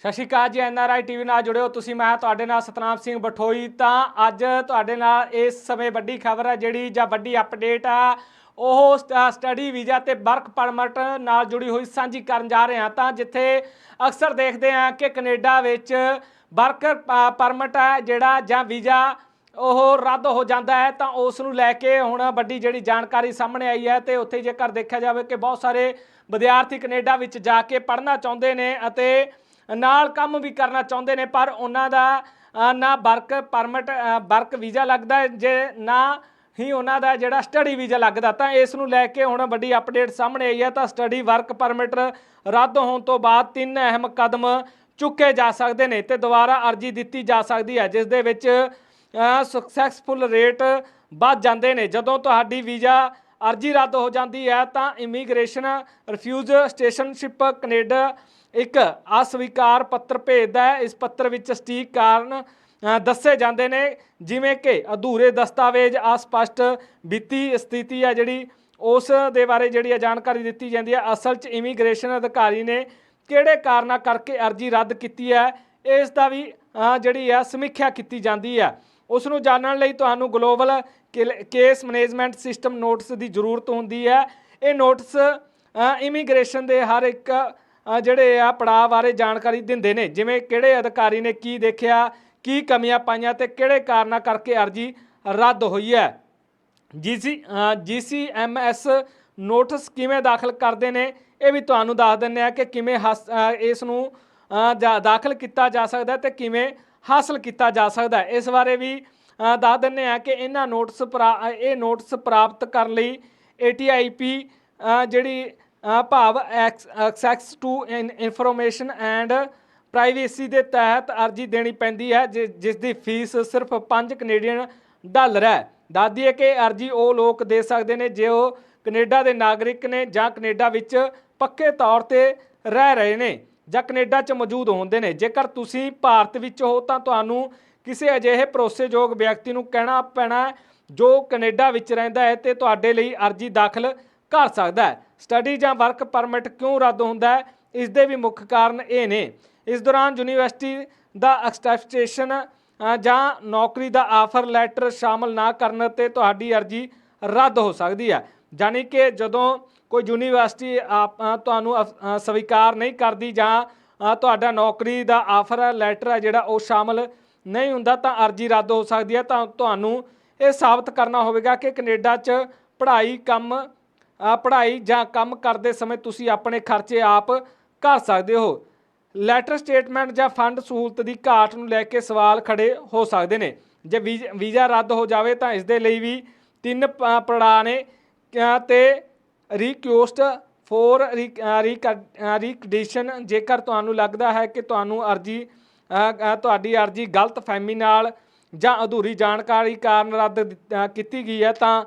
ਸਤਿ ਸ਼੍ਰੀ ਅਕਾਲ ਜੀ NRI TV ਨਾਲ ਜੁੜਿਓ ਤੁਸੀਂ, ਮੈਂ ਤੁਹਾਡੇ ਨਾਲ ਸਤਨਾਮ ਸਿੰਘ ਬਠੋਈ। ਤਾਂ ਅੱਜ ਤੁਹਾਡੇ ਨਾਲ ਇਸ ਸਮੇਂ ਵੱਡੀ ਖਬਰ ਹੈ ਜਿਹੜੀ ਜਾਂ ਵੱਡੀ ਅਪਡੇਟ ਆ, ਉਹ ਸਟੱਡੀ ਵੀਜ਼ਾ ਤੇ ਵਰਕ ਪਰਮਿਟ ਨਾਲ ਜੁੜੀ ਹੋਈ ਸਾਂਝੀ ਕਰਨ ਜਾ ਰਹੇ ਹਾਂ। ਤਾਂ ਜਿੱਥੇ ਅਕਸਰ ਦੇਖਦੇ ਹਾਂ ਕਿ ਕੈਨੇਡਾ ਵਿੱਚ ਵਰਕਰ ਪਰਮਿਟ ਹੈ ਜਿਹੜਾ ਜਾਂ ਵੀਜ਼ਾ ਉਹ ਰੱਦ ਹੋ ਜਾਂਦਾ ਹੈ, ਤਾਂ ਉਸ ਨੂੰ ਲੈ ਕੇ ਹੁਣ ਵੱਡੀ ਜਿਹੜੀ ਜਾਣਕਾਰੀ ਸਾਹਮਣੇ ਆਈ ਹੈ ਤੇ ਉੱਥੇ ਜੇਕਰ ਦੇਖਿਆ ਜਾਵੇ ਕਿ ਬਹੁਤ ਸਾਰੇ ਵਿਦਿਆਰਥੀ ਕੈਨੇਡਾ ਵਿੱਚ ਜਾ ਕੇ ਪੜ੍ਹਨਾ ਚਾਹੁੰਦੇ ਨੇ ਅਤੇ ਨਾਲ ਕੰਮ ਵੀ ਕਰਨਾ ਚਾਹੁੰਦੇ ਨੇ, ਪਰ ਉਹਨਾਂ ਦਾ ਨਾ ਵਰਕ ਪਰਮਿਟ ਵਰਕ ਵੀਜ਼ਾ ਲੱਗਦਾ ਜੇ ਨਾ ਹੀ ਉਹਨਾਂ ਦਾ ਜਿਹੜਾ ਸਟੱਡੀ ਵੀਜ਼ਾ ਲੱਗਦਾ, ਤਾਂ ਇਸ ਨੂੰ ਲੈ ਕੇ ਹੁਣ ਵੱਡੀ ਅਪਡੇਟ ਸਾਹਮਣੇ ਆਈ ਹੈ, ਤਾਂ ਸਟੱਡੀ ਵਰਕ ਪਰਮਿਟ ਰੱਦ ਹੋਣ ਤੋਂ ਬਾਅਦ ਤਿੰਨ ਅਹਿਮ ਕਦਮ ਚੁੱਕੇ ਜਾ ਸਕਦੇ ਨੇ ਤੇ ਦੁਬਾਰਾ ਅਰਜ਼ੀ ਦਿੱਤੀ ਜਾ ਸਕਦੀ ਹੈ, ਜਿਸ ਦੇ ਵਿੱਚ ਸਕਸੈਸਫੁਲ ਰੇਟ ਵੱਧ ਜਾਂਦੇ ਨੇ। ਜਦੋਂ ਤੁਹਾਡੀ ਵੀਜ਼ਾ ਅਰਜ਼ੀ ਰੱਦ ਹੋ ਜਾਂਦੀ ਹੈ, ਤਾਂ ਇਮੀਗ੍ਰੇਸ਼ਨ ਰਿਫਿਊਜ਼ ਸਟੇਸ਼ਨਸ਼ਿਪ ਕੈਨੇਡਾ ਇੱਕ ਅਸਵੀਕਾਰ ਪੱਤਰ ਭੇਜਦਾ ਹੈ। ਇਸ ਪੱਤਰ ਵਿੱਚ ਸਟੀਕ ਕਾਰਨ ਦੱਸੇ ਜਾਂਦੇ ਨੇ, ਜਿਵੇਂ ਕਿ ਅਧੂਰੇ ਦਸਤਾਵੇਜ਼ ਅਸਪਸ਼ਟ ਵਿੱਤੀ ਸਥਿਤੀ ਹੈ ਜਿਹੜੀ, ਉਸ ਦੇ ਬਾਰੇ ਜਿਹੜੀ ਹੈ ਜਾਣਕਾਰੀ ਦਿੱਤੀ ਜਾਂਦੀ ਹੈ। ਅਸਲ 'ਚ ਇਮੀਗ੍ਰੇਸ਼ਨ ਅਧਿਕਾਰੀ ਨੇ ਕਿਹੜੇ ਕਾਰਨਾਂ ਕਰਕੇ ਅਰਜ਼ੀ ਰੱਦ ਕੀਤੀ ਹੈ, ਇਸ ਦਾ ਵੀ ਜਿਹੜੀ ਹੈ ਸਮੀਖਿਆ ਕੀਤੀ ਜਾਂਦੀ ਹੈ। ਉਸ ਨੂੰ ਜਾਣਨ ਲਈ ਤੁਹਾਨੂੰ global case management system notice ਦੀ ਜ਼ਰੂਰਤ ਹੁੰਦੀ ਹੈ। ਇਹ ਨੋਟਿਸ ਇਮੀਗ੍ਰੇਸ਼ਨ ਦੇ ਹਰ ਇੱਕ ਜਿਹੜੇ ਆ ਪੜਾਅ ਬਾਰੇ ਜਾਣਕਾਰੀ ਦਿੰਦੇ ਨੇ ਜਿਵੇਂ ਕਿਹੜੇ ਅਧਿਕਾਰੀ ਨੇ ਕੀ ਦੇਖਿਆ ਕੀ ਕਮੀਆਂ ਪਾਈਆਂ ਤੇ ਕਿਹੜੇ ਕਾਰਨਾਂ ਕਰਕੇ ਅਰਜ਼ੀ ਰੱਦ ਹੋਈ ਹੈ। ਜੀਸੀ ਜੀਸੀਐਮਐਸ ਨੋਟਿਸ ਕਿਵੇਂ ਦਾਖਲ ਕਰਦੇ ਨੇ ਇਹ ਵੀ ਤੁਹਾਨੂੰ ਦੱਸ ਦਿੰਨੇ ਆ ਕਿ ਕਿਵੇਂ ਹਸ- ਇਸ ਨੂੰ ਜਾ- ਦਾਖਲ ਕੀਤਾ ਜਾ ਸਕਦਾ ਹੈ ਤੇ ਕਿਵੇਂ ਹਾਸਲ ਕੀਤਾ ਜਾ ਸਕਦਾ। ਇਸ ਬਾਰੇ ਵੀ ਦੱਸ ਦਿੰਨੇ ਆ ਕਿ ਇਹਨਾਂ ਨੋਟਿਸ ਪ੍ਰਾ- ਇਹ ਨੋਟਿਸ ਪ੍ਰਾਪਤ ਕਰਨ ਲਈ ATIP ਅ, ਜਿਹੜੀ ਭਾਵ access to information and privacy ਦੇ ਤਹਿਤ ਅਰਜ਼ੀ ਦੇਣੀ ਪੈਂਦੀ ਹੈ, ਜਿ- ਜਿਸ ਦੀ ਫੀਸ ਸਿਰਫ 5 ਕੈਨੇਡੀਅਨ ਡਾਲਰ ਹੈ। ਦੱਸ ਦਈਏ ਕਿ ਅਰਜ਼ੀ ਉਹ ਲੋਕ ਦੇ ਸਕਦੇ ਨੇ, ਜੇ ਉਹ ਕੈਨੇਡਾ ਦੇ ਨਾਗਰਿਕ ਨੇ ਜਾਂ ਕੈਨੇਡਾ ਵਿੱਚ ਪੱਕੇ ਤੌਰ ਤੇ ਰਹਿ ਰਹੇ ਨੇ ਜਾਂ ਕੈਨੇਡਾ 'ਚ ਮੌਜੂਦ ਹੁੰਦੇ ਨੇ। ਜੇਕਰ ਤੁਸੀਂ ਭਾਰਤ ਵਿੱਚ ਹੋ ਤਾਂ ਤੁਹਾਨੂੰ ਕਿਸੇ ਅਜਿਹੇ ਭਰੋਸੇਯੋਗ ਵਿਅਕਤੀ ਨੂੰ ਕਹਿਣਾ ਪੈਣਾ ਜੋ ਕੈਨੇਡਾ ਵਿੱਚ ਰਹਿੰਦਾ ਹੈ ਤੇ ਤੁਹਾਡੇ ਲਈ ਅਰਜ਼ੀ ਦਾਖਲ ਕਰ ਸਕਦਾ ਹੈ। ਸਟੱਡੀ ਜਾਂ ਵਰਕ ਪਰਮਿਟ ਕਿਉਂ ਰੱਦ ਹੁੰਦਾ ਹੈ? ਇਸ ਦੇ ਵੀ ਮੁੱਖ ਕਾਰਨ ਇਹ ਨੇ। ਇਸ ਦੌਰਾਨ ਯੂਨੀਵਰਸਿਟੀ ਦਾ ਐਕਸਟੈਫਟੇਸ਼ਨ ਜਾਂ ਨੌਕਰੀ ਦਾ ਆਫਰ ਲੈਟਰ ਸ਼ਾਮਲ ਨਾ ਕਰਨ ਤੇ ਤੁਹਾਡੀ ਅਰਜ਼ੀ ਰੱਦ ਹੋ ਸਕਦੀ ਹੈ। ਯਾਨੀ ਕਿ ਜਦੋਂ ਕੋਈ ਯੂਨੀਵਰਸਿਟੀ ਆਪ- ਤੁਹਾਨੂੰ ਅਫ- ਸਵੀਕਾਰ ਨਹੀਂ ਕਰਦੀ ਜਾਂ ਤੁਹਾਡਾ ਨੌਕਰੀ ਦਾ ਆਫਰ ਲੈਟਰ ਹੈ ਜਿਹੜਾ ਉਹ ਸ਼ਾਮਲ ਨਹੀਂ ਹੁੰਦਾ ਤਾਂ ਅਰਜ਼ੀ ਰੱਦ ਹੋ ਸਕਦੀ ਹੈ। ਤਾਂ ਤੁਹਾਨੂੰ ਇਹ ਸਾਬਤ ਕਰਨਾ ਹੋਵੇਗਾ ਕਿ ਕੈਨੇਡਾ 'ਚ ਪੜ੍ਹਾਈ ਕੰਮ ਪੜ੍ਹਾਈ ਜਾਂ ਕੰਮ ਕਰਦੇ ਸਮੇਂ ਤੁਸੀਂ ਆਪਣੇ ਖਰਚੇ ਆਪ ਕਰ ਸਕਦੇ ਹੋ। ਲੈਟਰ ਸਟੇਟਮੈਂਟ ਜਾਂ ਫੰਡ ਸਹੂਲਤ ਦੀ ਘਾਟ ਨੂੰ ਲੈ ਕੇ ਸਵਾਲ ਖੜੇ ਹੋ ਸਕਦੇ ਨੇ। ਜੇ ਵੀਜ਼- ਵੀਜ਼ਾ ਰੱਦ ਹੋ ਜਾਵੇ ਤਾਂ ਇਸ ਦੇ ਲਈ ਵੀ ਤਿੰਨ ਪ- ਪੜਾਅ ਨੇ ਅ, ਤੇ ਰਿਕੁਐਸਟ ਫੋਰ ਰੀਕੰਡੀਸ਼ਨ ਜੇਕਰ ਤੁਹਾਨੂੰ ਲੱਗਦਾ ਹੈ ਕਿ ਤੁਹਾਨੂੰ ਅਰਜੀ ਤੁਹਾਡੀ ਅਰਜੀ ਗਲਤ ਫਹਿਮੀ ਨਾਲ ਜਾਂ ਅਧੂਰੀ ਜਾਣਕਾਰੀ ਕਾਰਨ ਰੱਦ ਦਿੱਤ- ਕੀਤੀ ਗਈ ਹੈ ਤਾਂ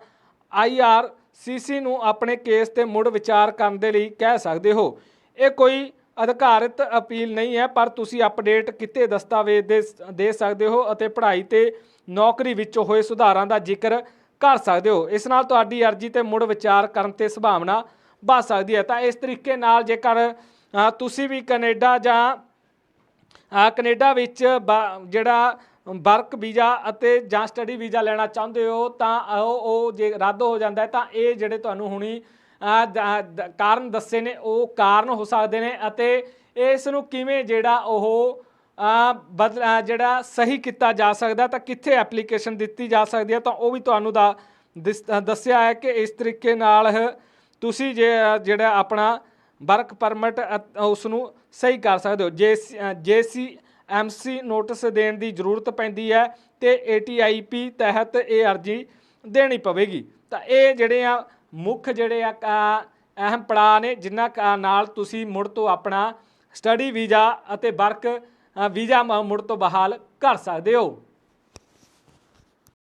ਆਈਆਰਸੀਸੀ ਨੂੰ ਆਪਣੇ ਕੇਸ ਤੇ ਮੁੜ ਵਿਚਾਰ ਕਰਨ ਦੇ ਲਈ ਕਹਿ ਸਕਦੇ ਹੋ। ਇਹ ਕੋਈ ਅਧਿਕਾਰਿਤ ਅਪੀਲ ਨਹੀਂ ਹੈ, ਪਰ ਤੁਸੀਂ ਅਪਡੇਟ ਕਿਤੇ ਦਸਤਾਵੇਜ਼ ਦੇ ਦੇ ਸਕਦੇ ਹੋ ਅਤੇ ਪੜ੍ਹਾਈ ਤੇ ਨੌਕਰੀ ਵਿੱਚ ਹੋਏ ਸੁਧਾਰਾਂ ਦਾ ਜ਼ਿਕਰ ਕਰ ਸਕਦੇ ਹੋ। ਇਸ ਨਾਲ ਤੁਹਾਡੀ ਅਰਜ਼ੀ ਤੇ ਮੁੜ ਵਿਚਾਰ ਕਰਨ ਤੇ ਸੰਭਾਵਨਾ ਵੱਧ ਸਕਦੀ ਹੈ। ਤਾਂ ਇਸ ਤਰੀਕੇ ਨਾਲ ਜੇਕਰ ਤੁਸੀਂ ਵੀ ਕੈਨੇਡਾ ਜਾਂ ਆ ਕੈਨੇਡਾ ਵਿੱਚ ਬ- ਜਿਹੜਾ ਵਰਕ ਵੀਜ਼ਾ ਅਤੇ ਜਾਂ ਸਟੱਡੀ ਵੀਜ਼ਾ ਲੈਣਾ ਚਾਹੁੰਦੇ ਹੋ ਤਾਂ ਉਹ ਜੇ ਰੱਦ ਹੋ ਜਾਂਦਾ ਤਾਂ ਇਹ ਜਿਹੜੇ ਤੁਹਾਨੂੰ ਹੁਣੀ ਕਾਰਨ ਦੱਸੇ ਨੇ ਉਹ ਕਾਰਨ ਹੋ ਸਕਦੇ ਨੇ ਅਤੇ ਇਸ ਨੂੰ ਕਿਵੇਂ ਜਿਹੜਾ ਉਹ ਆ, ਜਿਹੜਾ ਸਹੀ ਕੀਤਾ ਜਾ ਸਕਦਾ ਤਾਂ ਕਿੱਥੇ ਐਪਲੀਕੇਸ਼ਨ ਦਿੱਤੀ ਜਾ ਸਕਦੀ ਹੈ ਤਾਂ ਉਹ ਵੀ ਤੁਹਾਨੂੰ ਦਾ ਦਿਸ- ਦੱਸਿਆ ਹੈ ਕਿ ਇਸ ਤਰੀਕੇ ਨਾਲ ਤੁਸੀਂ ਜੇ ਜਿਹੜਾ ਆਪਣਾ ਵਰਕ ਪਰਮਿਟ ਉਸ ਨੂੰ ਸਹੀ ਕਰ ਸਕਦੇ ਹੋ। ਜੇ ਜੇਸੀ ਐਮਸੀ ਨੋਟਿਸ ਦੇਣ ਦੀ ਜ਼ਰੂਰਤ ਪੈਂਦੀ ਹੈ ਤੇ ਏਟੀਆਈਪੀ ਤਹਿਤ ਇਹ ਅਰਜ਼ੀ ਦੇਣੀ ਪਵੇਗੀ। ਤਾਂ ਇਹ ਜਿਹੜੇ ਆ ਮੁੱਖ ਜਿਹੜੇ ਆ ਅ, ਅਹਿਮ ਪੜਾਅ ਨੇ ਜਿਨ੍ਹਾਂ ਕਾ- ਨਾਲ ਤੁਸੀਂ ਮੁੜ ਤੋਂ ਆਪਣਾ ਸਟੱਡੀ ਵੀਜ਼ਾ ਅਤੇ ਵਰਕ ਵੀਜ਼ਾ ਮੁੜ ਤੋਂ ਬਹਾਲ ਕਰ ਸਕਦੇ ਹੋ।